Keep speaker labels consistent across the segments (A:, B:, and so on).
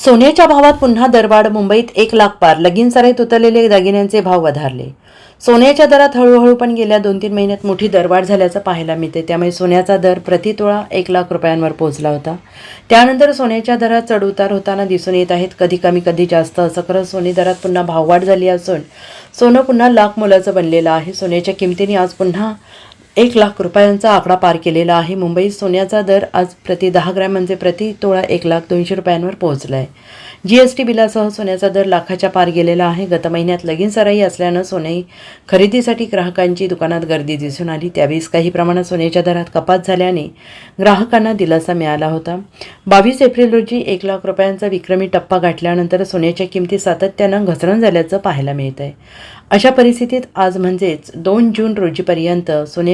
A: सोन्याच्या भावात पुन्हा दरवाढ मुंबईत एक लाख पार. लगीनसराईत उतरलेले दागिन्यांचे भाव वधारले. सोन्याच्या दरात हळूहळू पण गेल्या दोन तीन महिन्यात मोठी दरवाढ झाल्याचं पाहायला मिळते. त्यामुळे सोन्याचा दर प्रतितोळा एक लाख रुपयांवर पोहोचला होता. त्यानंतर सोन्याच्या दरात चढउतार होताना दिसून येत आहेत. कधी कमी कधी जास्त. असं करत सोने दरात पुन्हा भाववाढ झाली असून सोनं पुन्हा लाख मोलाचं बनलेलं आहे. सोन्याच्या किमतीने आज पुन्हा एक लाख रुपयांचा आकडा पार केलेला आहे. मुंबईत सोन्याचा दर आज प्रति दहा ग्रॅम म्हणजे प्रति तोळा एक लाख दोनशे रुपयांवर पोहोचला आहे जी एस टी बिलासह सोन्याचा दर लाखाच्या पार गेलेला आहे. गत महिन्यात लगीन सराई असल्यानं सोने खरेदीसाठी ग्राहकांची दुकानात गर्दी दिसून आली. त्यावेळेस काही प्रमाणात सोन्याच्या दरात कपात झाल्याने ग्राहकांना दिलासा मिळाला होता. बावीस एप्रिल रोजी एक लाख रुपयांचा विक्रमी टप्पा गाठल्यानंतर सोन्याच्या किमती सातत्यानं घसरण झाल्याचं पाहायला मिळत आहे अशा परिस्थितीत आज म्हणजेच दोन जून रोजीपर्यंत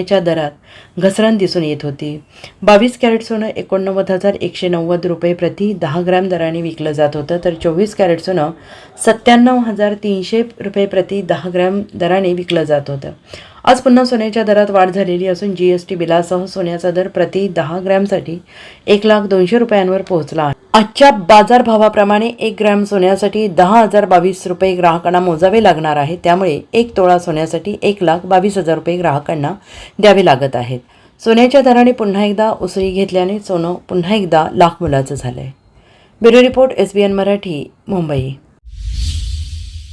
A: सोन्याच्या दरात घसरण दिसून येत होती. बावीस कॅरेट सोनं एकोणनव्वद हजार एकशे नव्वद रुपये प्रति दहा ग्रॅम दराने विकलं जात होतं तर चोवीस कॅरेट सोनं सत्त्याण्णव हजार तीनशे रुपये प्रति दहा ग्रॅम दराने विकलं जात होतं. आज पुन्हा सोन्याच्या दरात वाढ झालेली असून जी एस टी बिलासह सोन्याचा दर प्रति दहा ग्रॅमसाठी एक लाख दोनशे रुपयांवर पोहोचला आहे. आजच्या बाजारभावाप्रमाणे एक ग्रॅम सोन्यासाठी दहा हजार बावीस रुपये ग्राहकांना मोजावे लागणार आहे. त्यामुळे एक तोळा सोन्यासाठी एक लाख बावीस हजार रुपये ग्राहकांना द्यावे लागत आहेत. सोन्याच्या दराने पुन्हा एकदा उसळी घेतल्याने सोनं पुन्हा एकदा लाख मुलाचं झालं आहे bureau report S B N Marathi Mumbai.